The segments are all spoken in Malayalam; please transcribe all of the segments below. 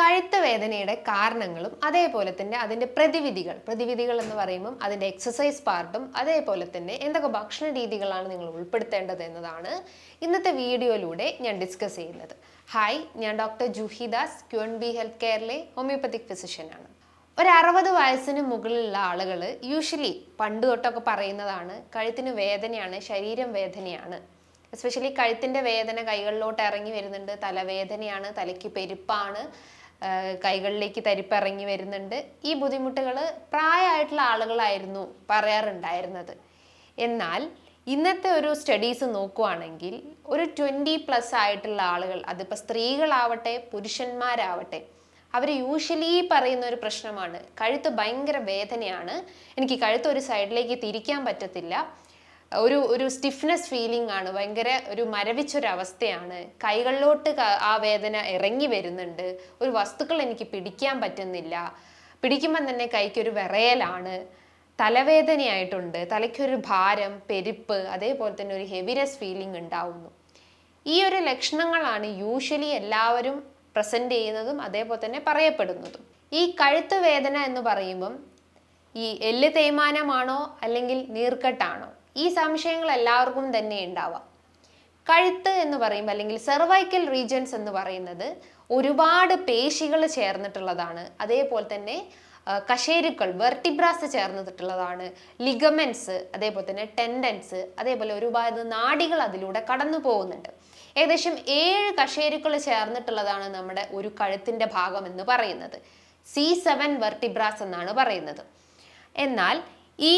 കഴുത്ത് വേദനയുടെ കാരണങ്ങളും അതേപോലെ തന്നെ അതിന്റെ പ്രതിവിധികൾ പ്രതിവിധികൾ എന്ന് പറയുമ്പം അതിന്റെ എക്സസൈസ് പാർട്ടും അതേപോലെ തന്നെ എന്തൊക്കെ ഭക്ഷണ രീതികളാണ് നിങ്ങൾ ഉൾപ്പെടുത്തേണ്ടത് എന്നതാണ് ഇന്നത്തെ വീഡിയോയിലൂടെ ഞാൻ ഡിസ്കസ് ചെയ്യുന്നത്. ഹായ് ഞാൻ doctor Juhidas Q N B health കെയറിലെ homeopathic ഫിസിഷ്യനാണ് ഒരു അറുപത് വയസ്സിന് മുകളിലുള്ള ആളുകൾ യൂഷ്വലി പണ്ട് തൊട്ടൊക്കെ പറയുന്നതാണ് കഴുത്തിന് വേദനയാണ് ശരീരം വേദനയാണ്. എസ്പെഷ്യലി കഴുത്തിന്റെ വേദന കൈകളിലോട്ട് ഇറങ്ങി വരുന്നുണ്ട് തലവേദനയാണ് തലയ്ക്ക് പെരുപ്പാണ്. കൈകളിലേക്ക് തരിപ്പിറങ്ങി വരുന്നുണ്ട്. ഈ ബുദ്ധിമുട്ടുകൾ പ്രായമായിട്ടുള്ള ആളുകളായിരുന്നു പറയാറുണ്ടായിരുന്നത്. എന്നാൽ ഇന്നത്തെ ഒരു സ്റ്റഡീസ് നോക്കുവാണെങ്കിൽ ഒരു ട്വന്റി പ്ലസ് ആയിട്ടുള്ള ആളുകൾ അതിപ്പോൾ സ്ത്രീകളാവട്ടെ പുരുഷന്മാരാവട്ടെ അവർ യൂഷ്വലി പറയുന്ന ഒരു പ്രശ്നമാണ്. കഴുത്ത് ഭയങ്കര വേദനയാണ്. എനിക്ക് കഴുത്ത് ഒരു സൈഡിലേക്ക് തിരിക്കാൻ പറ്റത്തില്ല. ഒരു ഒരു സ്റ്റിഫ്നെസ് ഫീലിംഗ് ആണ് ഭയങ്കര ഒരു മരവിച്ചൊരവസ്ഥയാണ്. കൈകളിലോട്ട് ആ വേദന ഇറങ്ങി വരുന്നുണ്ട്. ഒരു വസ്തുക്കൾ എനിക്ക് പിടിക്കാൻ പറ്റുന്നില്ല. പിടിക്കുമ്പം തന്നെ കൈക്കൊരു വിറയലാണ്. തലവേദനയായിട്ടുണ്ട്. തലയ്ക്കൊരു ഭാരം പെരുപ്പ് അതേപോലെ തന്നെ ഒരു ഹെവിനെസ് ഫീലിംഗ് ഉണ്ടാവുന്നു. ഈ ഒരു ലക്ഷണങ്ങളാണ് യൂഷ്വലി എല്ലാവരും പ്രസന്റ് ചെയ്യുന്നതും അതേപോലെ തന്നെ പറയപ്പെടുന്നതും. ഈ കഴുത്ത് വേദന എന്ന് പറയുമ്പം ഈ എല്ല് തേയ്മാനമാണോ അല്ലെങ്കിൽ നീർക്കെട്ടാണോ? ഈ സംശയങ്ങൾ എല്ലാവർക്കും തന്നെ ഉണ്ടാവാം. കഴുത്ത് എന്ന് പറയുമ്പോൾ അല്ലെങ്കിൽ സെർവൈക്കൽ റീജൻസ് എന്ന് പറയുന്നത് ഒരുപാട് പേശികൾ ചേർന്നിട്ടുള്ളതാണ്. അതേപോലെ തന്നെ കശേരുക്കൾ വെർട്ടിബ്രാസ് ചേർന്നിട്ടുള്ളതാണ്. ലിഗമെൻസ് അതേപോലെ തന്നെ ടെൻഡൻസ് അതേപോലെ ഒരുപാട് നാടികൾ അതിലൂടെ കടന്നു പോകുന്നുണ്ട്. ഏകദേശം ഏഴ് കശേരുക്കൾ ചേർന്നിട്ടുള്ളതാണ് നമ്മുടെ ഒരു കഴുത്തിന്റെ ഭാഗം എന്ന് പറയുന്നത്. സി സെവൻ വെർട്ടിബ്രാസ് എന്നാണ് പറയുന്നത്. എന്നാൽ ഈ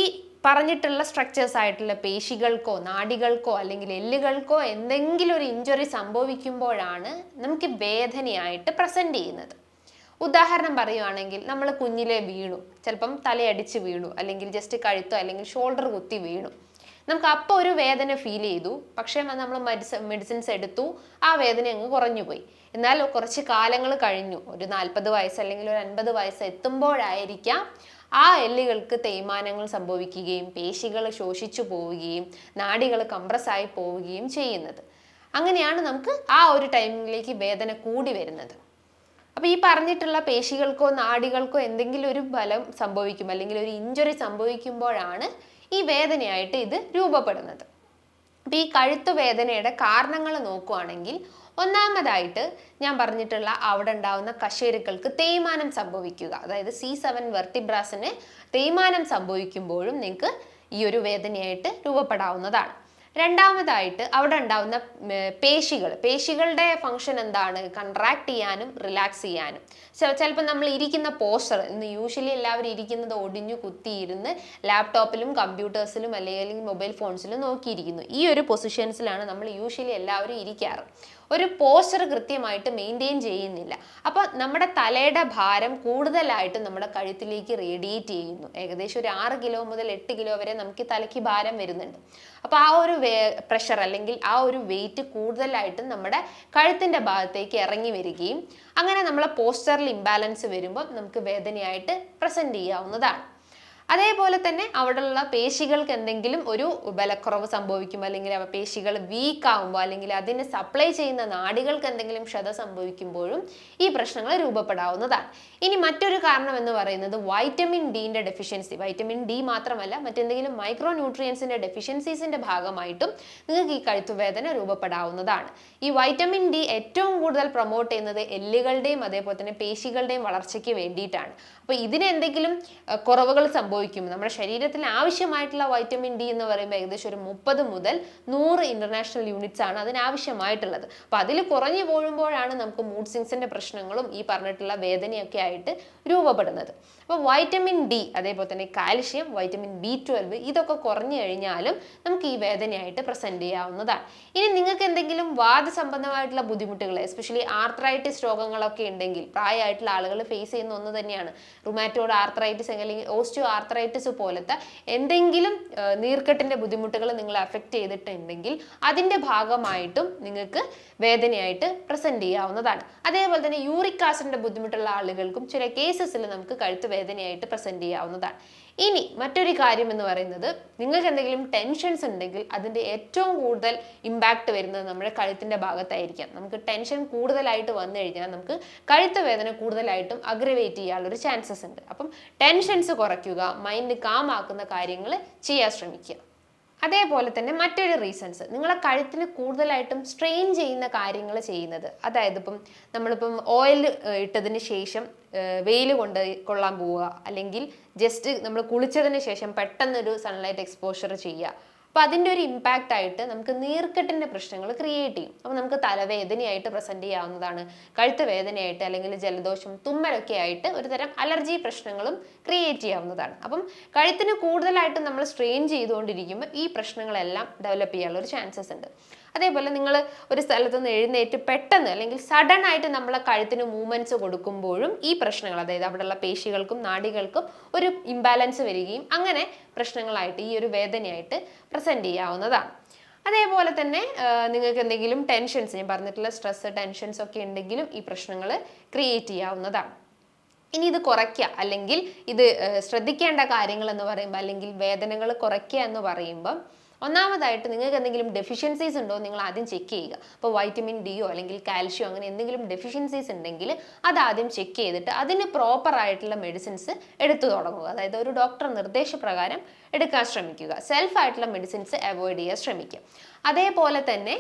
പറഞ്ഞിട്ടുള്ള സ്ട്രക്ചേഴ്സ് ആയിട്ടുള്ള പേശികൾക്കോ നാടികൾക്കോ അല്ലെങ്കിൽ എല്ലുകൾക്കോ എന്തെങ്കിലും ഒരു ഇഞ്ചുറി സംഭവിക്കുമ്പോഴാണ് നമുക്ക് വേദനയായിട്ട് പ്രസന്റ് ചെയ്യുന്നത്. ഉദാഹരണം പറയുവാണെങ്കിൽ നമ്മൾ കുഞ്ഞിലെ വീണു. ചിലപ്പം തലയടിച്ച് വീണു അല്ലെങ്കിൽ ജസ്റ്റ് കഴുത്തോ അല്ലെങ്കിൽ ഷോൾഡർ കുത്തി വീണു. നമുക്ക് അപ്പോൾ ഒരു വേദന ഫീൽ ചെയ്തു. പക്ഷേ നമ്മൾ മെഡിസിൻ മെഡിസിൻസ് എടുത്തു ആ വേദന അങ്ങ് കുറഞ്ഞു പോയി. എന്നാൽ കുറച്ച് കാലങ്ങൾ കഴിഞ്ഞു. ഒരു നാൽപ്പത് വയസ്സ് അല്ലെങ്കിൽ ഒരു അൻപത് വയസ്സ് എത്തുമ്പോഴായിരിക്കാം ആ എല്ലുകൾക്ക് തേയ്മാനങ്ങൾ സംഭവിക്കുകയും പേശികൾ ശോഷിച്ചു പോവുകയും നാടികൾ കംപ്രസ്സായി പോവുകയും ചെയ്യുന്നത്. അങ്ങനെയാണ് നമുക്ക് ആ ഒരു ടൈമിലേക്ക് വേദന കൂടി വരുന്നത്. അപ്പോൾ ഈ പറഞ്ഞിട്ടുള്ള പേശികൾക്കോ നാടികൾക്കോ എന്തെങ്കിലും ഒരു ഫലം സംഭവിക്കും അല്ലെങ്കിൽ ഒരു ഇഞ്ചുറി സംഭവിക്കുമ്പോഴാണ് ഈ വേദനയായിട്ട് ഇത് രൂപപ്പെടുന്നത്. അപ്പോൾ ഈ കഴുത്തുവേദനയുടെ കാരണങ്ങൾ നോക്കുവാണെങ്കിൽ ഒന്നാമതായിട്ട് ഞാൻ പറഞ്ഞിട്ടുള്ള അവിടെ ഉണ്ടാവുന്ന കശേരുക്കൾക്ക് തേയ്മാനം സംഭവിക്കുക. അതായത് സി സെവൻ വെർട്ടിബ്രാസിന് തേയ്മാനം സംഭവിക്കുമ്പോഴും നിങ്ങൾക്ക് ഈ ഒരു വേദനയായിട്ട് രൂപപ്പെടാവുന്നതാണ്. രണ്ടാമതായിട്ട് അവിടെ ഉണ്ടാവുന്ന പേശികൾ. പേശികളുടെ ഫങ്ഷൻ എന്താണ്? കൺട്രാക്ട് ചെയ്യാനും റിലാക്സ് ചെയ്യാനും. ചിലപ്പോൾ നമ്മൾ ഇരിക്കുന്ന പോസ്റ്റർ ഇന്ന് യൂഷ്വലി എല്ലാവരും ഇരിക്കുന്നത് ഒടിഞ്ഞു കുത്തിയിരുന്ന് ലാപ്ടോപ്പിലും കമ്പ്യൂട്ടേഴ്സിലും അല്ലെങ്കിൽ മൊബൈൽ ഫോൺസിലും നോക്കിയിരിക്കുന്നു. ഈ ഒരു പൊസിഷൻസിലാണ് നമ്മൾ യൂഷ്വലി എല്ലാവരും ഇരിക്കാറ്. ഒരു പോസ്ചർ കൃത്യമായിട്ട് മെയിന്റെയിൻ ചെയ്യുന്നില്ല. അപ്പോൾ നമ്മുടെ തലയുടെ ഭാരം കൂടുതലായിട്ട് നമ്മുടെ കഴുത്തിലേക്ക് റേഡിയേറ്റ് ചെയ്യുന്നു. ഏകദേശം ഒരു ആറ് കിലോ മുതൽ എട്ട് കിലോ വരെ നമുക്ക് തലയ്ക്ക് ഭാരം വരുന്നുണ്ട്. അപ്പോൾ ആ ഒരു പ്രഷർ അല്ലെങ്കിൽ ആ ഒരു വെയിറ്റ് കൂടുതലായിട്ട് നമ്മുടെ കഴുത്തിന്റെ ഭാഗത്തേക്ക് ഇറങ്ങി വരികയും അങ്ങനെ നമ്മളെ പോസ്റ്ററിൽ ഇംബാലൻസ് വരുമ്പോൾ നമുക്ക് വേദനയായിട്ട് പ്രസന്റ് ചെയ്യാവുന്നതാണ്. അതേപോലെ തന്നെ അവിടെയുള്ള പേശികൾക്ക് എന്തെങ്കിലും ഒരു ബലക്കുറവ് സംഭവിക്കും അല്ലെങ്കിൽ അവ പേശികൾ വീക്ക് ആകുമ്പോൾ അല്ലെങ്കിൽ അതിന് സപ്ലൈ ചെയ്യുന്ന നാടികൾക്ക് എന്തെങ്കിലും ക്ഷത സംഭവിക്കുമ്പോഴും ഈ പ്രശ്നങ്ങൾ രൂപപ്പെടാവുന്നതാണ്. ഇനി മറ്റൊരു കാരണം എന്ന് പറയുന്നത് വൈറ്റമിൻ ഡിന്റെ ഡെഫിഷ്യൻസി വൈറ്റമിൻ ഡി മാത്രമല്ല മറ്റെന്തെങ്കിലും മൈക്രോ ന്യൂട്രിയൻസിന്റെ ഡെഫിഷ്യൻസീസിന്റെ ഭാഗമായിട്ടും നിങ്ങൾക്ക് ഈ കഴുത്തുവേദന രൂപപ്പെടാവുന്നതാണ്. ഈ വൈറ്റമിൻ ഡി ഏറ്റവും കൂടുതൽ പ്രൊമോട്ട് ചെയ്യുന്നത് എല്ലുകളുടെയും അതേപോലെ തന്നെ പേശികളുടെയും വളർച്ചയ്ക്ക് വേണ്ടിയിട്ടാണ്. അപ്പോൾ ഇതിന് എന്തെങ്കിലും കുറവുകൾ സംഭവിക്കും നമ്മുടെ ശരീരത്തിൽ ആവശ്യമായിട്ടുള്ള വൈറ്റമിൻ ഡി എന്ന് പറയുമ്പോൾ ഏകദേശം ഒരു മുപ്പത് മുതൽ നൂറ് ഇന്റർനാഷണൽ യൂണിറ്റ്സ് ആണ് അതിനാവശ്യമായിട്ടുള്ളത്. അപ്പോൾ അതിൽ കുറഞ്ഞു പോകുമ്പോഴാണ് നമുക്ക് മൂഡ് സിങ്സിന്റെ പ്രശ്നങ്ങളും ഈ പറഞ്ഞിട്ടുള്ള വേദനയൊക്കെ ആയിട്ട് രൂപപ്പെടുന്നത്. അപ്പോൾ വൈറ്റമിൻ ഡി അതേപോലെ തന്നെ കാൽഷ്യം വൈറ്റമിൻ ബി ട്വൽവ് ഇതൊക്കെ കുറഞ്ഞു കഴിഞ്ഞാലും നമുക്ക് ഈ വേദനയായിട്ട് പ്രസന്റ് ചെയ്യാവുന്നതാണ്. ഇനി നിങ്ങൾക്ക് എന്തെങ്കിലും വാദസംബന്ധമായിട്ടുള്ള ബുദ്ധിമുട്ടുകൾ എസ്പെഷ്യലി ആർത്രൈറ്റിസ് രോഗങ്ങളൊക്കെ ഉണ്ടെങ്കിൽ പ്രായമായിട്ടുള്ള ആളുകൾ ഫേസ് ചെയ്യുന്ന ഒന്ന് തന്നെയാണ്. റുമാറ്റോഡ് ആർത്രൈറ്റിസ് അല്ലെങ്കിൽ ഓസ്റ്റിയോ ആർത്രൈറ്റിസ് പോലത്തെ എന്തെങ്കിലും നീർക്കെട്ടിന്റെ ബുദ്ധിമുട്ടുകൾ നിങ്ങൾ അഫക്റ്റ് ചെയ്തിട്ടുണ്ടെങ്കിൽ അതിന്റെ ഭാഗമായിട്ടും നിങ്ങൾക്ക് വേദനയായിട്ട് പ്രസന്റ് ചെയ്യാവുന്നതാണ്. അതേപോലെ തന്നെ യൂറിക് ആസിഡിന്റെ ബുദ്ധിമുട്ടുള്ള ആളുകൾക്കും ചില കേസസിൽ നമുക്ക് കഴുത്ത് വേദനയായിട്ട് പ്രസന്റ് ചെയ്യാവുന്നതാണ്. ഇനി മറ്റൊരു കാര്യം എന്ന് പറയുന്നത് നിങ്ങൾക്ക് എന്തെങ്കിലും ടെൻഷൻസ് ഉണ്ടെങ്കിൽ അതിന്റെ ഏറ്റവും കൂടുതൽ ഇമ്പാക്റ്റ് വരുന്നത് നമ്മുടെ കഴുത്തിന്റെ ഭാഗത്തായിരിക്കാം. നമുക്ക് ടെൻഷൻ കൂടുതലായിട്ട് വന്നു കഴിഞ്ഞാൽ നമുക്ക് കഴുത്ത് വേദന കൂടുതലായിട്ടും അഗ്രവേറ്റ് ചെയ്യാനുള്ളൊരു ചാൻസസ് ഉണ്ട്. അപ്പം ടെൻഷൻസ് കുറയ്ക്കുക മൈൻഡ് കാം ആക്കുന്ന കാര്യങ്ങൾ ചെയ്യാൻ ശ്രമിക്കുക. അതേപോലെ തന്നെ മറ്റൊരു റീസൺസ് നിങ്ങളെ കഴുത്തിന് കൂടുതലായിട്ടും സ്ട്രെയിൻ ചെയ്യുന്ന കാര്യങ്ങൾ ചെയ്യുന്നത്. അതായത് ഇപ്പം നമ്മളിപ്പം ഓയിൽ ഇട്ടതിന് ശേഷം വെയിൽ കൊണ്ട് കൊള്ളാൻ പോവുക. അല്ലെങ്കിൽ ജസ്റ്റ് നമ്മൾ കുളിച്ചതിന് ശേഷം പെട്ടെന്നൊരു സൺലൈറ്റ് എക്സ്പോഷർ ചെയ്യുക. അപ്പോൾ അതിന്റെ ഒരു ഇമ്പാക്റ്റ് ആയിട്ട് നമുക്ക് നീർക്കെട്ടിന്റെ പ്രശ്നങ്ങൾ ക്രിയേറ്റ് ചെയ്യും. അപ്പോൾ നമുക്ക് തലവേദനയായിട്ട് പ്രസന്റ് ചെയ്യാവുന്നതാണ്. കഴുത്ത് വേദനയായിട്ട് അല്ലെങ്കിൽ ജലദോഷം തുമ്മലൊക്കെ ആയിട്ട് ഒരു തരം അലർജി പ്രശ്നങ്ങളും ക്രിയേറ്റ് ചെയ്യാവുന്നതാണ്. അപ്പം കഴുത്തിന് കൂടുതലായിട്ട് നമ്മൾ സ്ട്രെയിൻ ചെയ്തുകൊണ്ടിരിക്കുമ്പോൾ ഈ പ്രശ്നങ്ങളെല്ലാം ഡെവലപ്പ് ചെയ്യാനുള്ള ഒരു ചാൻസസ് ഉണ്ട്. അതേപോലെ നിങ്ങൾ ഒരു സ്ഥലത്ത് നിന്ന് എഴുന്നേറ്റ് പെട്ടെന്ന് അല്ലെങ്കിൽ സഡൻ ആയിട്ട് നമ്മളെ കഴുത്തിന് മൂവ്മെന്റ്സ് കൊടുക്കുമ്പോഴും ഈ പ്രശ്നങ്ങൾ അതായത് അവിടെയുള്ള പേശികൾക്കും നാടികൾക്കും ഒരു ഇംബാലൻസ് വരികയും അങ്ങനെ പ്രശ്നങ്ങളായിട്ട് ഈ ഒരു വേദനയായിട്ട് പ്രസന്റ് ചെയ്യാവുന്നതാണ്. അതേപോലെ തന്നെ നിങ്ങൾക്ക് എന്തെങ്കിലും ടെൻഷൻസ് ഞാൻ പറഞ്ഞിട്ടുള്ള സ്ട്രെസ് ടെൻഷൻസ് ഒക്കെ ഉണ്ടെങ്കിലും ഈ പ്രശ്നങ്ങൾ ക്രിയേറ്റ് ചെയ്യാവുന്നതാണ്. ഇനി ഇത് കുറയ്ക്കുക അല്ലെങ്കിൽ ഇത് ശ്രദ്ധിക്കേണ്ട കാര്യങ്ങൾ എന്ന് പറയുമ്പോൾ അല്ലെങ്കിൽ വേദനകൾ കുറയ്ക്കുക എന്ന് പറയുമ്പോൾ ഒന്നാമതായിട്ട് നിങ്ങൾക്ക് എന്തെങ്കിലും ഡെഫിഷ്യൻസീസ് ഉണ്ടോ നിങ്ങൾ ആദ്യം ചെക്ക് ചെയ്യുക. അപ്പോൾ വൈറ്റമിൻ ഡിയോ അല്ലെങ്കിൽ കാൽഷ്യോ അങ്ങനെ എന്തെങ്കിലും ഡെഫിഷ്യൻസീസ് ഉണ്ടെങ്കിൽ അത് ആദ്യം ചെക്ക് ചെയ്തിട്ട് അതിന് പ്രോപ്പർ ആയിട്ടുള്ള മെഡിസിൻസ് എടുത്തു തുടങ്ങുക. അതായത് ഒരു ഡോക്ടർ നിർദ്ദേശപ്രകാരം എടുക്കാൻ ശ്രമിക്കുക. സെൽഫ് ആയിട്ടുള്ള മെഡിസിൻസ് അവോയ്ഡ് ചെയ്യാൻ ശ്രമിക്കുക. അതേപോലെ തന്നെ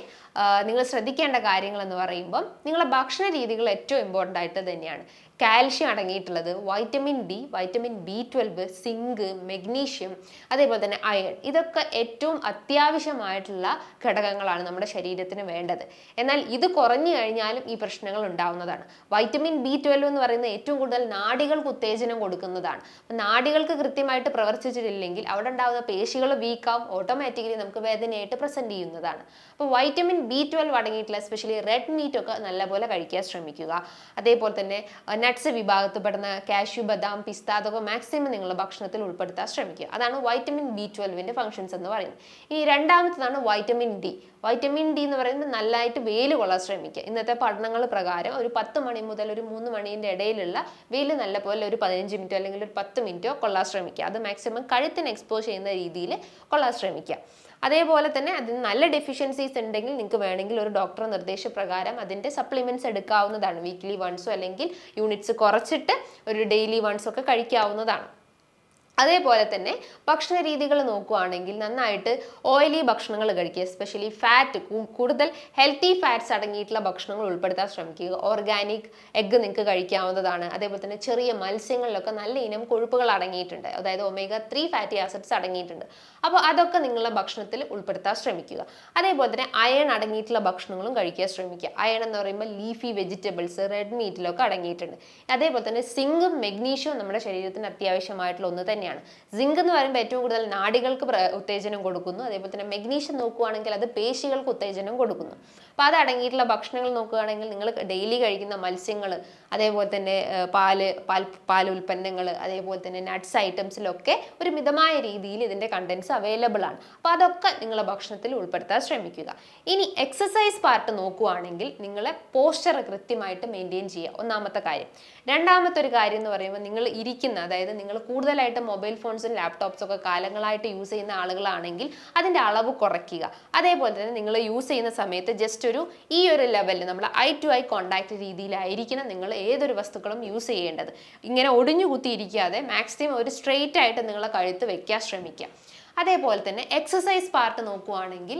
നിങ്ങൾ ശ്രദ്ധിക്കേണ്ട കാര്യങ്ങൾ എന്ന് പറയുമ്പം നിങ്ങളുടെ ഭക്ഷണ രീതികൾ ഏറ്റവും ഇമ്പോർട്ടന്റ് ആയിട്ട് തന്നെയാണ്. Calcium അടങ്ങിയിട്ടുള്ളത് vitamin D vitamin B twelve zinc magnesium അതേപോലെ തന്നെ അയൺ. ഇതൊക്കെ ഏറ്റവും അത്യാവശ്യമായിട്ടുള്ള ഘടകങ്ങളാണ് നമ്മുടെ ശരീരത്തിന് വേണ്ടത്. എന്നാൽ ഇത് കുറഞ്ഞു കഴിഞ്ഞാലും ഈ പ്രശ്നങ്ങൾ ഉണ്ടാവുന്നതാണ്. വൈറ്റമിൻ ബി ട്വൽവ് എന്ന് പറയുന്നത് ഏറ്റവും കൂടുതൽ നാടികൾക്ക് ഉത്തേജനം കൊടുക്കുന്നതാണ്. നാടികൾക്ക് കൃത്യമായിട്ട് പ്രവർത്തിച്ചിട്ടില്ലെങ്കിൽ അവിടെ ഉണ്ടാകുന്ന പേശികൾ വീക്കാവും ഓട്ടോമാറ്റിക്കലി നമുക്ക് വേദനയായിട്ട് പ്രസന്റ് ചെയ്യുന്നതാണ്. അപ്പോൾ വൈറ്റമിൻ ബി ട്വൽവ് അടങ്ങിയിട്ടുള്ള എസ്പെഷ്യലി റെഡ് മീറ്റ് ഒക്കെ നല്ലപോലെ കഴിക്കാൻ ശ്രമിക്കുക. അതേപോലെ തന്നെ നട്ട്സ് വിഭാഗത്തിൽപ്പെടുന്ന കാഷ്യു ബദാം പിസ്ത അതൊക്കെ മാക്സിമം നിങ്ങളുടെ ഭക്ഷണത്തിൽ ഉൾപ്പെടുത്താൻ ശ്രമിക്കുക. അതാണ് വൈറ്റമിൻ ബി ട്വൽവിന്റെ ഫങ്ഷൻസ് എന്ന് പറയുന്നത്. ഈ രണ്ടാമത്തതാണ് വൈറ്റമിൻ ഡി വൈറ്റമിൻ ഡി എന്ന് പറയുന്നത് നല്ലതായിട്ട് വെയിൽ കൊള്ളാൻ ശ്രമിക്കുക. ഇന്നത്തെ പഠനങ്ങൾ പ്രകാരം ഒരു പത്ത് മണി മുതൽ ഒരു മൂന്ന് മണീന്റെ ഇടയിലുള്ള വെയിൽ നല്ല പോലെ ഒരു പതിനഞ്ച് മിനിറ്റോ അല്ലെങ്കിൽ ഒരു പത്ത് മിനിറ്റോ കൊള്ളാൻ ശ്രമിക്കുക. അത് മാക്സിമം കഴുത്തിന് എക്സ്പോസ് ചെയ്യുന്ന രീതിയിൽ കൊള്ളാൻ ശ്രമിക്കുക. അതേപോലെ തന്നെ അതിന് നല്ല ഡെഫിഷ്യൻസീസ് ഉണ്ടെങ്കിൽ നിങ്ങൾക്ക് വേണമെങ്കിൽ ഒരു ഡോക്ടർ നിർദ്ദേശപ്രകാരം അതിന്റെ സപ്ലിമെന്റ്സ് എടുക്കാവുന്നതാണ്. വീക്ക്ലി വൺസോ അല്ലെങ്കിൽ യൂണിറ്റ്സ് കുറച്ചിട്ട് ഒരു ഡെയിലി വൺസോ ഒക്കെ കഴിക്കാവുന്നതാണ്. അതേപോലെ തന്നെ ഭക്ഷണ രീതികൾ നോക്കുകയാണെങ്കിൽ നന്നായിട്ട് ഓയിലി ഭക്ഷണങ്ങൾ കഴിക്കുക എസ്പെഷ്യലി ഫാറ്റ് കൂടുതൽ ഹെൽത്തി ഫാറ്റ്സ് അടങ്ങിയിട്ടുള്ള ഭക്ഷണങ്ങൾ ഉൾപ്പെടുത്താൻ ശ്രമിക്കുക. ഓർഗാനിക് എഗ്ഗ് നിങ്ങൾക്ക് കഴിക്കാവുന്നതാണ്. അതേപോലെ തന്നെ ചെറിയ മത്സ്യങ്ങളിലൊക്കെ നല്ല ഇനം കൊഴുപ്പുകൾ അടങ്ങിയിട്ടുണ്ട്. അതായത് ഒമേഗ ത്രീ ഫാറ്റി ആസിഡ്സ് അടങ്ങിയിട്ടുണ്ട്. അപ്പോൾ അതൊക്കെ നിങ്ങളുടെ ഭക്ഷണത്തിൽ ഉൾപ്പെടുത്താൻ ശ്രമിക്കുക. അതേപോലെ തന്നെ അയൺ അടങ്ങിയിട്ടുള്ള ഭക്ഷണങ്ങളും കഴിക്കാൻ ശ്രമിക്കുക. അയൺ എന്ന് പറയുമ്പോൾ ലീഫി വെജിറ്റബിൾസ് റെഡ് മീറ്റിലൊക്കെ അടങ്ങിയിട്ടുണ്ട്. അതേപോലെ തന്നെ സിങ്കും മെഗ്നീഷ്യവും നമ്മുടെ ശരീരത്തിന് അത്യാവശ്യമായിട്ടുള്ള ഒന്ന് തന്നെയാണ്. സിങ്ക് എന്ന് പറയുമ്പോൾ ഏറ്റവും കൂടുതൽ നാടികൾക്ക് ഉത്തേജനം കൊടുക്കുന്നു. അതേപോലെ തന്നെ മെഗ്നീഷ്യം നോക്കുകയാണെങ്കിൽ അത് പേശികൾക്ക് ഉത്തേജനം കൊടുക്കുന്നു. അപ്പോൾ അതടങ്ങിയിട്ടുള്ള ഭക്ഷണങ്ങൾ നോക്കുകയാണെങ്കിൽ നിങ്ങൾ ഡെയിലി കഴിക്കുന്ന മത്സ്യങ്ങൾ അതേപോലെ തന്നെ പാൽ പാൽ പാൽ ഉൽപ്പന്നങ്ങൾ അതേപോലെ തന്നെ നട്ട്സ് ഐറ്റംസിലൊക്കെ ഒരു മിതമായ രീതിയിൽ ഇതിന്റെ കണ്ടൻസ് അവൈലബിൾ ആണ്. അപ്പോൾ അതൊക്കെ നിങ്ങളുടെ ഭക്ഷണത്തിൽ ഉൾപ്പെടുത്താൻ ശ്രമിക്കുക. ഇനി എക്സസൈസ് പാർട്ട് നോക്കുകയാണെങ്കിൽ നിങ്ങളെ പോസ്ചർ കൃത്യമായിട്ട് മെയിന്റെയിൻ ചെയ്യുക. ഒന്നാമത്തെ കാര്യം. രണ്ടാമത്തെ ഒരു കാര്യം എന്ന് പറയുമ്പോൾ നിങ്ങൾ ഇരിക്കുന്ന അതായത് നിങ്ങൾ കൂടുതലായിട്ട് മൊബൈൽ ഫോൺസും ലാപ്ടോപ്സും ഒക്കെ കാലങ്ങളായിട്ട് യൂസ് ചെയ്യുന്ന ആളുകളാണെങ്കിൽ അതിന്റെ അളവ് കുറയ്ക്കുക. അതേപോലെ തന്നെ നിങ്ങൾ യൂസ് ചെയ്യുന്ന സമയത്ത് ജസ്റ്റ് ഒരു ഈ ഒരു ലെവലിൽ നമ്മൾ ഐ ടു ഐ കോണ്ടാക്ട് രീതിയിലായിരിക്കണം നിങ്ങൾ ഏതൊരു വസ്തുക്കളും യൂസ് ചെയ്യേണ്ടത്. ഇങ്ങനെ ഒടിഞ്ഞു കുത്തിയിരിക്കാതെ മാക്സിമം ഒരു സ്ട്രെയിറ്റ് ആയിട്ട് നിങ്ങളെ കഴുത്ത് വെക്കാൻ ശ്രമിക്കുക. അതേപോലെ തന്നെ എക്സസൈസ് പാർട്ട് നോക്കുവാണെങ്കിൽ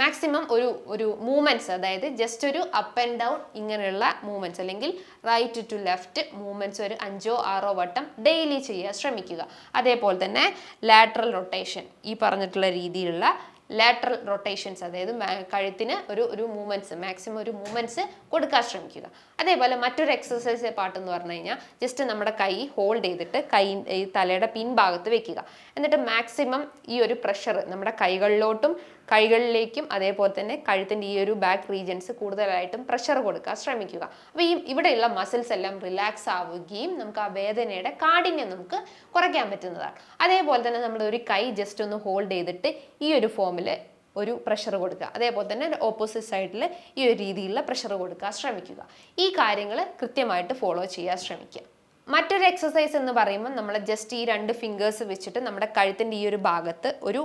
മാക്സിമം ഒരു ഒരു മൂവ്മെന്റ്സ് അതായത് ജസ്റ്റ് ഒരു അപ്പ് ആൻഡ് ഡൗൺ ഇങ്ങനെയുള്ള മൂവ്മെന്റ്സ് അല്ലെങ്കിൽ റൈറ്റ് ടു ലെഫ്റ്റ് മൂവ്മെന്റ്സ് ഒരു അഞ്ചോ ആറോ വട്ടം ഡെയിലി ചെയ്യാൻ ശ്രമിക്കുക. അതേപോലെ തന്നെ ലാറ്ററൽ റൊട്ടേഷൻ ഈ പറഞ്ഞിട്ടുള്ള രീതിയിലുള്ള ലാറ്ററൽ റൊട്ടേഷൻസ് അതായത് കഴുത്തിന് ഒരു ഒരു മൂവ്മെന്റ്സ് മാക്സിമം ഒരു മൂവ്മെന്റ്സ് കൊടുക്കാൻ ശ്രമിക്കുക. അതേപോലെ മറ്റൊരു എക്സസൈസ് പാട്ട് എന്ന് പറഞ്ഞു കഴിഞ്ഞാൽ ജസ്റ്റ് നമ്മുടെ കൈ ഹോൾഡ് ചെയ്തിട്ട് കൈ ഈ തലയുടെ പിൻഭാഗത്ത് വെക്കുക. എന്നിട്ട് മാക്സിമം ഈ ഒരു പ്രഷർ നമ്മുടെ കൈകളിലോട്ടും കൈകളിലേക്കും അതേപോലെ തന്നെ കഴുത്തിന്റെ ഈ ഒരു ബാക്ക് റീജൻസ് കൂടുതലായിട്ടും പ്രഷർ കൊടുക്കുക ശ്രമിക്കുക. അപ്പോൾ ഈ ഇവിടെയുള്ള മസിൽസ് എല്ലാം റിലാക്സ് ആവുകയും നമുക്ക് ആ വേദനയുടെ കാഠിന്യം നമുക്ക് കുറയ്ക്കാൻ പറ്റുന്നതാണ്. അതേപോലെ തന്നെ നമ്മൾ ഒരു കൈ ജസ്റ്റ് ഒന്ന് ഹോൾഡ് ചെയ്തിട്ട് ഈ ഒരു ഫോമിൽ ഒരു പ്രഷർ കൊടുക്കുക. അതേപോലെ തന്നെ ഓപ്പോസിറ്റ് സൈഡിൽ ഈ ഒരു രീതിയിലുള്ള പ്രഷർ കൊടുക്കുക ശ്രമിക്കുക. ഈ കാര്യങ്ങൾ കൃത്യമായിട്ട് ഫോളോ ചെയ്യാൻ ശ്രമിക്കുക. മറ്റൊരു എക്സസൈസ് എന്ന് പറയുമ്പോൾ നമ്മൾ ജസ്റ്റ് ഈ രണ്ട് ഫിംഗേഴ്സ് വെച്ചിട്ട് നമ്മുടെ കഴുത്തിന്റെ ഈ ഒരു ഭാഗത്ത് ഒരു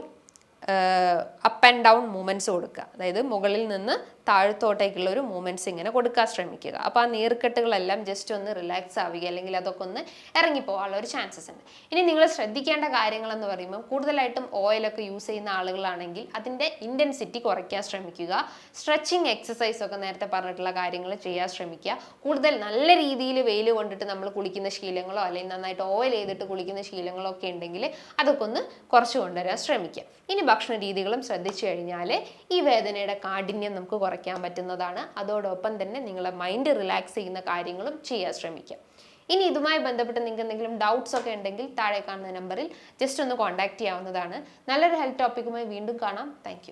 അപ്പ് ആൻഡ് ഡൗൺ മൂവ്മെന്റ്സ് കൊടുക്കുക. അതായത് മുകളിൽ നിന്ന് താഴത്തോട്ടേക്കുള്ള ഒരു മൂവ്മെന്റ്സ് ഇങ്ങനെ കൊടുക്കാൻ ശ്രമിക്കുക. അപ്പോൾ ആ നീർക്കെട്ടുകളെല്ലാം ജസ്റ്റ് ഒന്ന് റിലാക്സ് ആവുക അല്ലെങ്കിൽ അതൊക്കെ ഒന്ന് ഇറങ്ങിപ്പോകാനുള്ള ഒരു ചാൻസസ് ഉണ്ട്. ഇനി നിങ്ങൾ ശ്രദ്ധിക്കേണ്ട കാര്യങ്ങളെന്ന് പറയുമ്പോൾ കൂടുതലായിട്ടും ഓയിലൊക്കെ യൂസ് ചെയ്യുന്ന ആളുകളാണെങ്കിൽ അതിന്റെ ഇന്റൻസിറ്റി കുറയ്ക്കാൻ ശ്രമിക്കുക. സ്ട്രെച്ചിങ് എക്സസൈസ് ഒക്കെ നേരത്തെ പറഞ്ഞിട്ടുള്ള കാര്യങ്ങൾ ചെയ്യാൻ ശ്രമിക്കുക. കൂടുതൽ നല്ല രീതിയിൽ വെയിൽ കൊണ്ടിട്ട് നമ്മൾ കുളിക്കുന്ന ശീലങ്ങളോ അല്ലെങ്കിൽ നന്നായിട്ട് ഓയിൽ ചെയ്തിട്ട് കുളിക്കുന്ന ശീലങ്ങളോ ഒക്കെ ഉണ്ടെങ്കിൽ അതൊക്കെ ഒന്ന് കുറച്ച് കൊണ്ടുവരാൻ ശ്രമിക്കുക. ഇനി ഭക്ഷണ രീതികളും ശ്രദ്ധിച്ചു കഴിഞ്ഞാൽ ഈ വേദനയുടെ കാഠിന്യം നമുക്ക് കുറയ്ക്കാൻ പറ്റുന്നതാണ്. അതോടൊപ്പം തന്നെ നിങ്ങളെ മൈൻഡ് റിലാക്സ് ചെയ്യുന്ന കാര്യങ്ങളും ചെയ്യാൻ ശ്രമിക്കുക ഇനി ഇതുമായി ബന്ധപ്പെട്ട് നിങ്ങൾക്ക് എന്തെങ്കിലും ഡൗട്ട്സ് ഒക്കെ ഉണ്ടെങ്കിൽ താഴെ കാണുന്ന നമ്പറിൽ ജസ്റ്റ് ഒന്ന് കോൺടാക്ട് ചെയ്യാവുന്നതാണ്. നല്ലൊരു ഹെൽത്ത് ടോപ്പിക്കുമായി വീണ്ടും കാണാം. താങ്ക്